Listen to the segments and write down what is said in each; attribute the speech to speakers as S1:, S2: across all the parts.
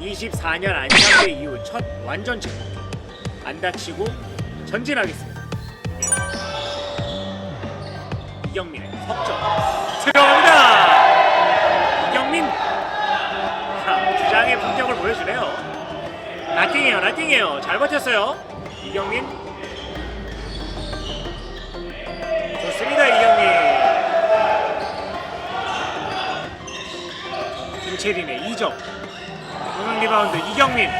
S1: 24년 안상대 이후 첫 완전체 복귀. 안 다치고 전진하겠습니다. 이경민의 석점 들어갑니다. 이경민 자, 주장의 품격을 보여주네요. 라팅이에요, 라팅이에요. 잘 버텼어요. 이경민 좋습니다, 이경민. 김채린의 2점. 오늘 리바운드 이경민.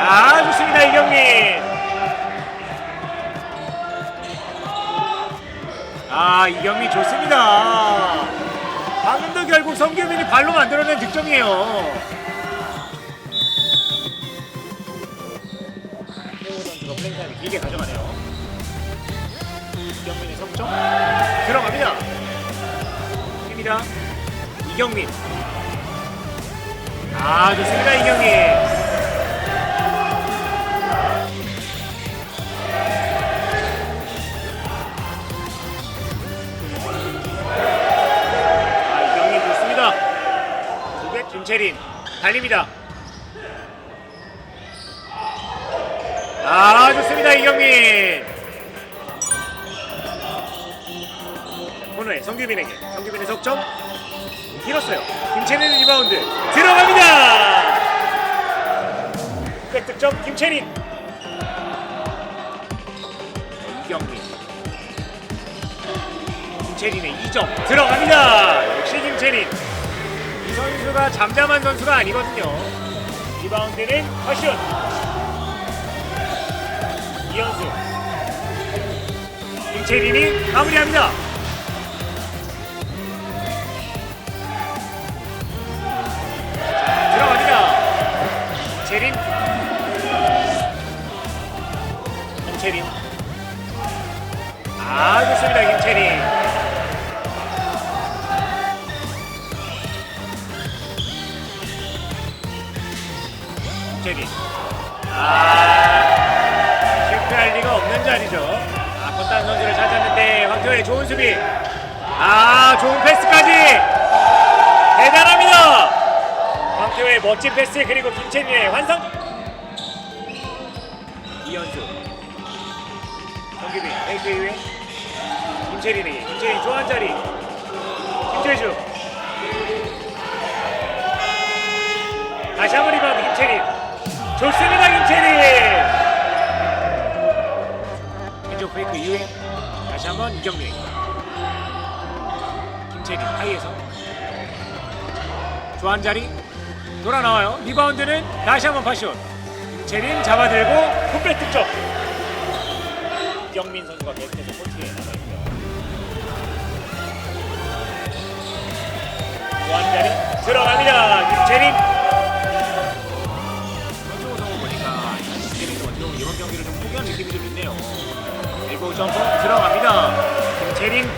S1: 아 좋습니다 이경민. 아 이경민 좋습니다. 방금도 결국 성규민이 발로 만들어낸 득점이에요. 플레이타임을 길게 가져가네요. 이경민의 석점 들어갑니다. 입니다. 이경민. 아 좋습니다 이경민. 아 이경민 좋습니다. 두개 김채린 달립니다. 아 좋습니다 이경민. 코너에 성규빈에게 성규빈의 석점 길었어요. 김채린 리바운드 들어갑니다. 백득점 김채린. 이경민. 김채린의 2점 들어갑니다. 역시 김채린. 이 선수가 잠잠한 선수가 아니거든요. 리바운드는 허슛. 이현수. 김채린이 마무리합니다. 김채린. 아 좋습니다 김채린. 김채린. 아 실패할 리가 없는 자리죠. 아 건단 선수를 찾았는데 황교의 좋은 수비. 아 좋은 패스까지. 대단합니다. 황태호의 멋진 패스 그리고 김채민의 완성 이현수 정규빈 페이크 이후에. 김채린에게 김채린 좋아한 자리. 김재주. 다시 한번 리바운드 김채린. 좋습니다 김채린. 왼쪽 페이크 이후에 다시 한번 이경민에게 김채린 하이에서. 좋아한 자리 돌아 나와요. 리바운드는 다시 한번 파슛. 재린 잡아들고 풋백 득점. 이경민 선수가 계속해서 코트에 남아 있고요. 좋아한 자리 들어갑니다. 선수 구성을 보니까 어떻게 보면 이번 경기를 좀 포기한 느낌이 좀 있네요. 그리고 점퍼 들어갑니다. 김재린